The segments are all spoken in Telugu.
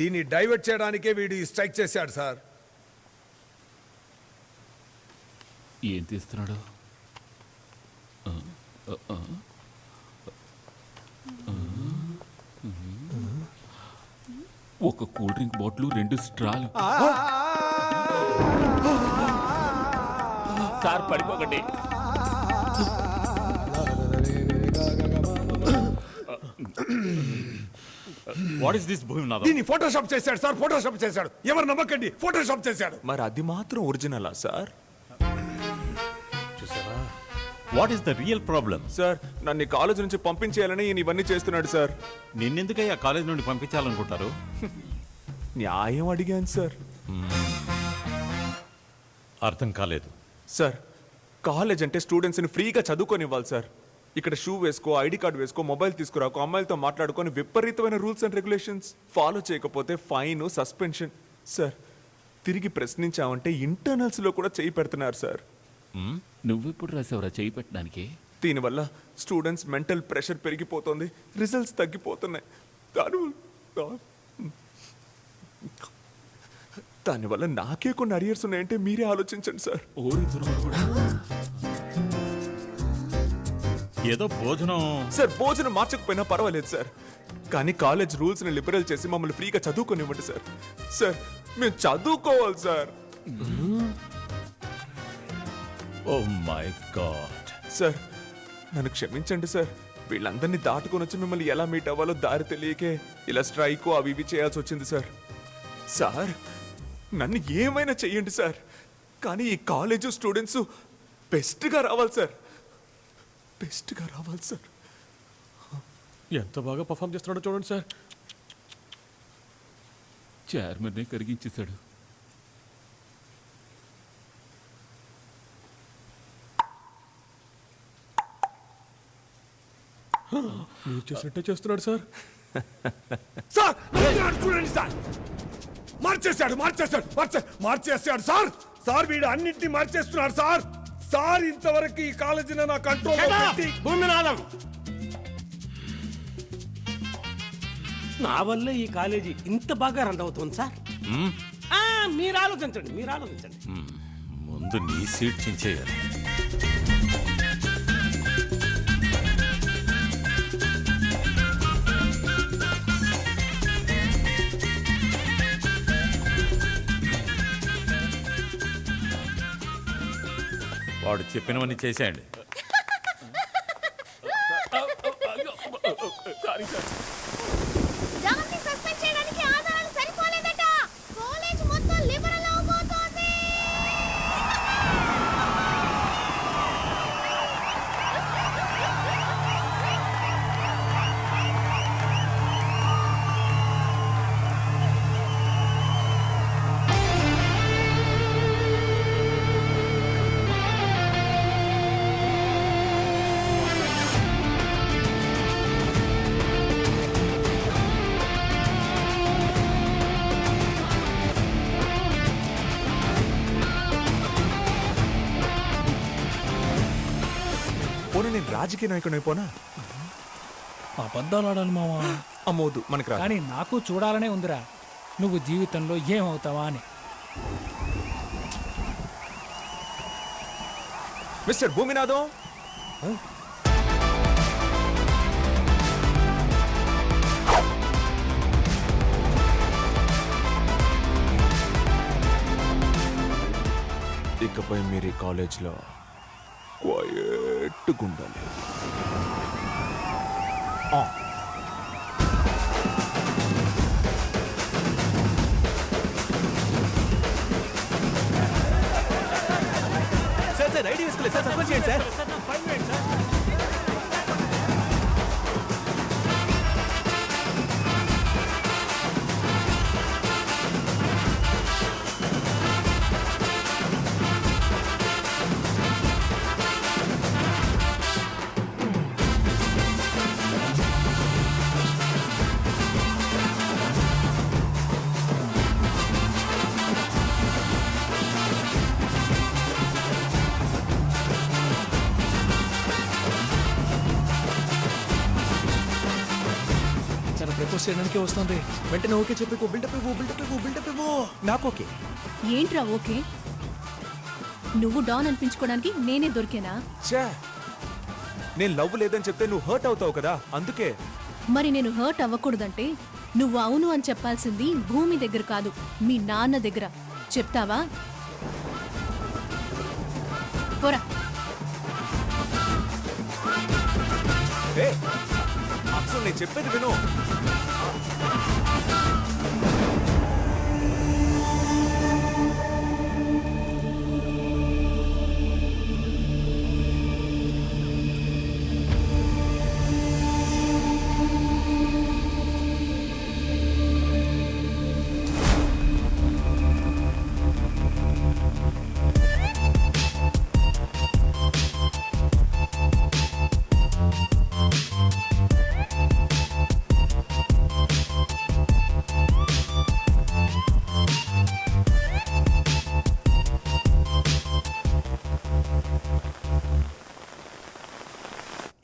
దీన్ని డైవర్ట్ చేయడానికే వీడు ఈ స్ట్రైక్ చేశాడు సార్ ఏం తీస్తున్నాడు. ఒక కూల్ డ్రింక్ బాటిల్ రెండు స్ట్రాలు సార్ పడిపోకండి వాట్ ఇస్ దిస్ భూమినాథం? దీన్ని ఫోటోషాప్ చేశాడు సార్ ఫోటోషాప్ చేశాడు. ఎవరు నమ్మకండి ఫోటోషాప్ చేశాడు. మరి అది మాత్రం ఒరిజినలా sir? What is the real problem sir నన్ను ఈ కాలేజ్ నుంచి పంపించేయాలని ఈయన ఇవన్నీ చేస్తున్నాడు సార్. నిన్నెందుకయ్యా కాలేజ్ నుండి పంపించాలనుకుంటారు? న్యాయం అడిగాను సార్. అర్థం కాలేదు. సార్ కాలేజ్ అంటే స్టూడెంట్స్ని ఫ్రీగా చదువుకొనివ్వాలి సార్. ఇక్కడ షూ వేసుకో ఐడి కార్డు వేసుకో మొబైల్ తీసుకురాకు అమ్మాయిలతో మాట్లాడుకొని విపరీతమైన రూల్స్ అండ్ రెగ్యులేషన్స్. ఫాలో చేయకపోతే ఫైన్ సస్పెన్షన్. సార్ తిరిగి ప్రశ్నించామంటే ఇంటర్నల్స్లో కూడా చేయి పెడుతున్నారు సార్. నువ్వెప్పుడు రాసావురా చేయి పెట్టడానికి? దీనివల్ల స్టూడెంట్స్ మెంటల్ ప్రెషర్ పెరిగిపోతుంది రిజల్ట్స్ తగ్గిపోతున్నాయి. దాని దానివల్ల నాకే కొన్ని అరియర్స్ ఉన్నాయంటే మీరే ఆలోచించండి సార్. ఓరి. ఏదో భోజనం సార్ భోజనం మార్చకపోయినా పర్వాలేదు సార్. కానీ కాలేజ్ రూల్స్ని లిబరల్ చేసి మమ్మల్ని ఫ్రీగా చదువుకోనివ్వండి సార్. సార్ మేము చదువుకోవాలి sir. Oh my God. Sir నన్ను క్షమించండి సార్. వీళ్ళందరినీ దాటుకొని వచ్చి మిమ్మల్ని ఎలా మీట్ అవ్వాలో దారి తెలియకే ఇలా స్ట్రైక్ అవి ఇవి చేయాల్సి వచ్చింది సార్. సార్ నన్ను ఏమైనా చెయ్యండి సార్. కానీ ఈ కాలేజ్ స్టూడెంట్స్ బెస్ట్గా రావాలి సార్. బెస్ట్గా రావాలి సార్. ఎంత బాగా పర్ఫామ్ చేస్తున్నాడో చూడండి సార్. చైర్మన్నే కరిగించేశాడు. మీరు చేసినట్టే చేస్తున్నాడు సార్? సార్ చూడండి సార్. మార్చేశాడు మార్చేశాడు మార్చే మార్చేశాడు సార్. సార్ వీడు అన్నింటినీ మార్చేస్తున్నాడు సార్. సార్ ఇంతవరకు ఈ కాలేజీని నా కంట్రోల్ భూమినాథం నా వల్ల ఈ కాలేజీ ఇంత బాగా రన్ అవుతుంది సార్. ఆ, మీరు ఆలోచించండి మీరు ఆలోచించండి. ముందు నీ సీట్ చించేయాలి. వాడు చెప్పినవన్నీ చేసేయండి. పోనీ నేను రాజకీయ నాయకుడు అయిపోనా? అబద్ధాలు ఆడాలి మావా అమ్మోదు మనకి రా కానీ నాకు చూడాలనే ఉందిరా. నువ్వు జీవితంలో ఏమవుతావా అని. మిస్టర్ భూమినాథం? ఇకపై మీరు ఈ కాలేజ్లో ఆ. సార్ సార్ ఐడి వేసుకోలేదు. సార్ సస్పెండ్ చేయండి సార్. చేయడానికి వస్తుంది. వెంటనే ఓకే చెప్పి బిల్డప్ ఇవ్వు బిల్డప్ ఇవ్వు బిల్డప్ ఇవ్వు. నాకు ఓకే. ఏంట్రా ఓకే? నువ్వు డాన్ అనిపించుకోవడానికి నేనే దొరికేనా? ఛే! నేను లవ్ లేదని చెప్తే నువ్వు హర్ట్ అవుతావు కదా అందుకే. మరి నేను హర్ట్ అవ్వకూడదంటే నువ్వు అవును అని చెప్పాల్సింది భూమి దగ్గర కాదు మీ నాన్న దగ్గర. చెప్తావా? పోరా. ఏ! అసలు నేను చెప్పేది విను. Oh, my God.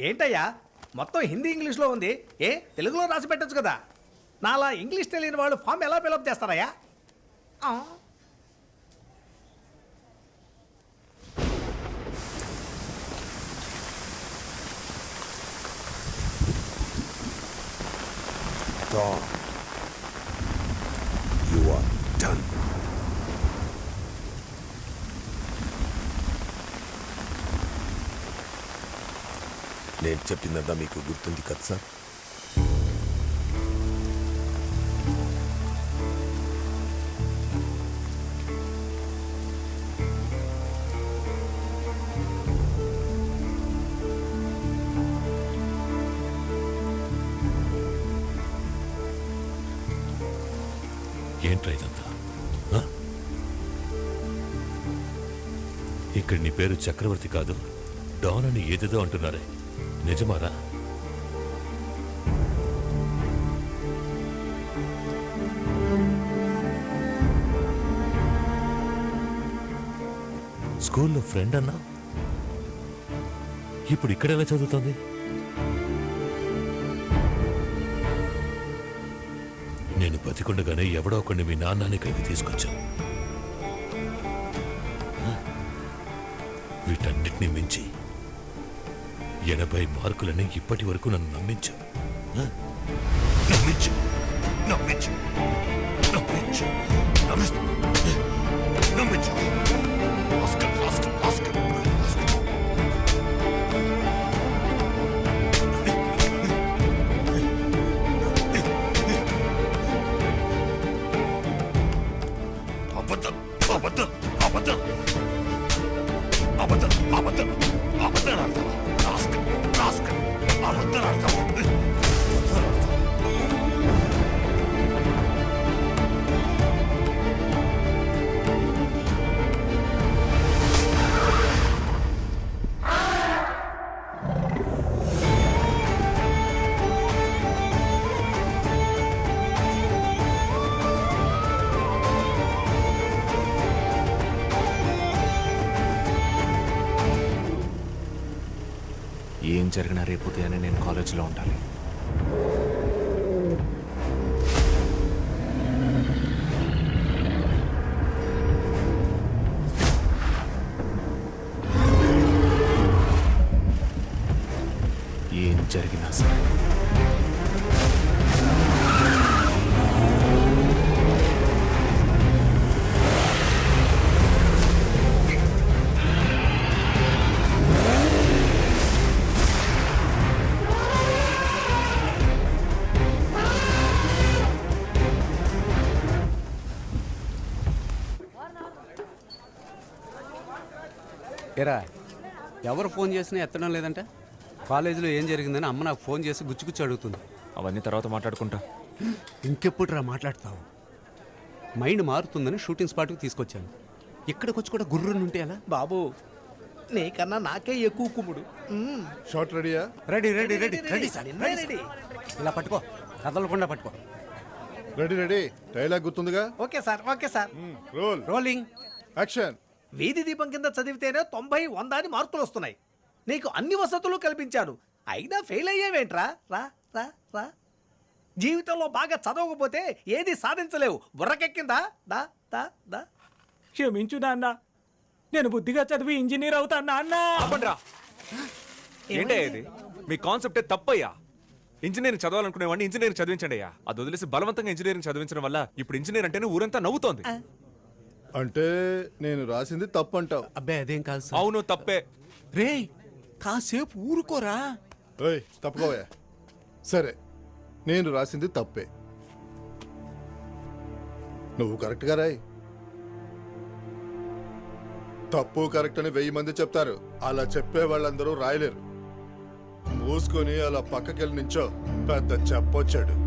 ఏంటయ్యా? మొత్తం హిందీ ఇంగ్లీష్లో ఉంది. ఏ? తెలుగులో రాసి పెట్టచ్చు కదా. నాలా ఇంగ్లీష్ తెలియని వాళ్ళు ఫామ్ ఎలా ఫిలప్ చేస్తారయ్యా? ఆ. నేను చెప్పిందంతా మీకు గుర్తుంది కదా సార్? ఏంట్రా ఇదంతా? ఇక్కడ నీ పేరు చక్రవర్తి కాదు డాన్ అని ఏదేదో అంటున్నారే. నిజమారా? స్కూల్లో ఫ్రెండ్ అన్నా? ఇప్పుడు ఇక్కడ ఎలా చదువుతుంది? నేను బతికుండగానే ఎవడో ఒకడిని మీ నాన్నని ఇక్కడికి తీసుకొచ్చాను వీటన్నిటిని మించి ఎనభై మార్కులని ఇప్పటి వరకు నన్ను నమ్మించు ఆ? నమ్మించు నమ్మించు నమ్మించు నమ్మించు నమ్మించు జరిగినా రేపు ఉదయాన్నే నేను కాలేజీలో ఉండాలి. ఏం జరిగినా సరే. ఎరా ఎవరు ఫోన్ చేసినా ఎత్తడం లేదంటే? కాలేజీలో ఏం జరిగిందని అమ్మ నాకు ఫోన్ చేసి గుచ్చి అడుగుతుంది. అవన్నీ తర్వాత మాట్లాడుకుంటా. ఇంకెప్పుడు రా మాట్లాడతావు? మైండ్ మారుతుందని షూటింగ్ స్పాట్కి తీసుకొచ్చాను. ఇక్కడికి వచ్చి కూడా గుర్రు ఉంటే ఎలా? బాబు నీకన్నా నాకే ఎక్కువ కుమ్ముడు. మ్మ్. షార్ట్ రెడీయా? Ready ready ready ready sir, ready. ఇలా పట్టుకో కదలకుండా పట్టుకో. Ready ready. Dialogue గుర్తుందిగా? Okay sir okay sir. Roll. Rolling. Action. వీధి దీపం కింద చదివితేనే తొంభై వంద అని మార్కులు వస్తున్నాయి. నీకు అన్ని వసతులు కల్పించాను. అయినా ఫెయిల్ అయ్యేవేంట్రా? రా రా రా. జీవితంలో బాగా చదవకపోతే ఏది సాధించలేవు. బుర్రకెక్కిందా? దా దా దా. క్షమించు నాన్న. నేను బుద్ధిగా చదివి ఇంజనీర్ అవుతాను నాన్న. ఆపండ్రా. ఏంటే ఇది? మీ కాన్సెప్టే తప్పయ్యా. ఇంజనీరింగ్ చదవాలనుకునేవాడిని ఇంజనీరింగ్ చదివించండి అయ్యా. అది వదిలేసి బలవంతంగా ఇంజనీరింగ్ చదివించడం వల్ల ఇప్పుడు ఇంజనీర్ అంటేనే ఊరంతా నవ్వుతోంది. అంటే నేను రాసింది తప్పు అంటావు అబ్బాయి అదేం కాదు అవును తప్పే. రే కాసేపు ఊరుకోరా. ఓయ్ తప్పుకోవా సరే నేను రాసింది తప్పే. నువ్వు కరెక్ట్గా రాయి. తప్పు కరెక్ట్ అని వెయ్యి మంది చెప్తారు. అలా చెప్పే వాళ్ళందరూ రాయలేరు. మూసుకొని అలా పక్కకెళ్ళి నించో. పెద్ద చెప్పొచ్చాడు.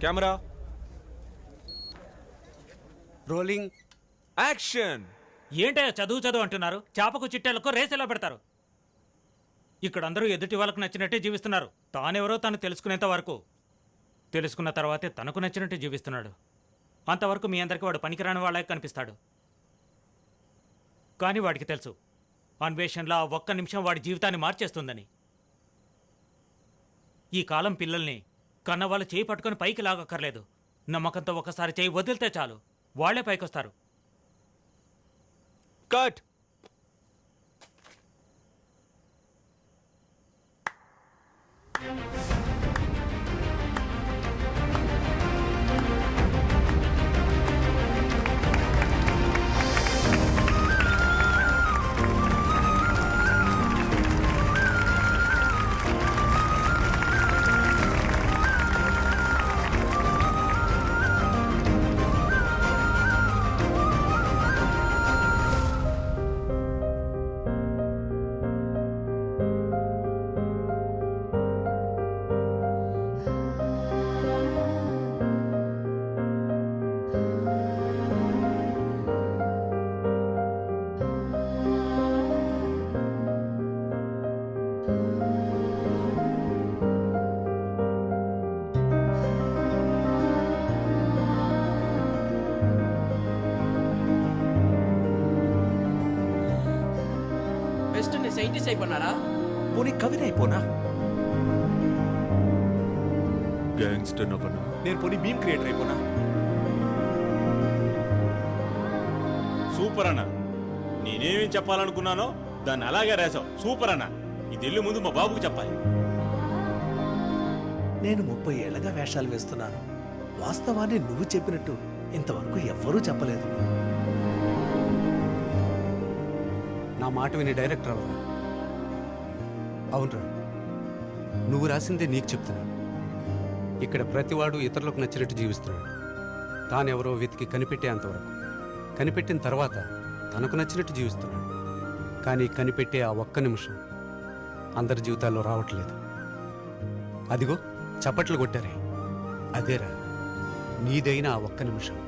కెమెరా. రోలింగ్. యాక్షన్. ఏంటయ్యా చదువు చదువు అంటున్నారు? చేపకు చిట్టెలకు రేస్ ఎలా పెడతారు? ఇక్కడ అందరూ ఎదుటి వాళ్ళకు నచ్చినట్టే జీవిస్తున్నారు. తానెవరో తను తెలుసుకునేంత వరకు. తెలుసుకున్న తర్వాతే తనకు నచ్చినట్టు జీవిస్తున్నాడు. అంతవరకు మీ అందరికీ వాడు పనికిరాని వాళ్ళకి కనిపిస్తాడు. కానీ వాడికి తెలుసు అన్వేషణలో ఒక్క నిమిషం వాడి జీవితాన్ని మార్చేస్తుందని. ఈ కాలం పిల్లల్ని కన్నవాళ్ళు చేయి పట్టుకొని పైకి లాగక్కర్లేదు. నమ్మకంతో ఒకసారి చేయి వదిలితే చాలు. వాళ్ళే పైకొస్తారు. కట్. బెస్ట్ ని సైంటిస్ట్ అయిపోయినారా? పోనీ కవిత అయిపోనా? గ్యాంగ్స్టర్ నవ్వను? నేను పోనీ మీమ్ క్రియేటర్ అయిపోనా? సూపర్ అన్న. నేనేమేం చెప్పాలనుకున్నానో దాన్ని అలాగే రాసావు సూపర్ అన్న. ఇది వెళ్ళి ముందు మా బాబుకు చెప్పాలి. నేను ముప్పై ఏళ్ళగా వేషాలు వేస్తున్నాను. వాస్తవాన్ని నువ్వు చెప్పినట్టు ఇంతవరకు ఎవ్వరూ చెప్పలేదు. నా మాట విని డైరెక్టర్ అవరా అవునరా. నువ్వు రాసిందే నీకు చెప్తున్నాను ఇక్కడ ప్రతివాడు ఇతరులకు నచ్చినట్టు జీవిస్తున్నాడు. తానెవరో వెతికి కనిపెట్టేంతవరకు కనిపెట్టిన తర్వాత తనకు నచ్చినట్టు జీవిస్తున్నాడు. కానీ కనిపెట్టే ఆ ఒక్క నిమిషం అందరి జీవితాల్లో రావట్లేదు. అదిగో చప్పట్లు కొట్టారే. అదేరా నీదైన ఆ ఒక్క నిమిషం.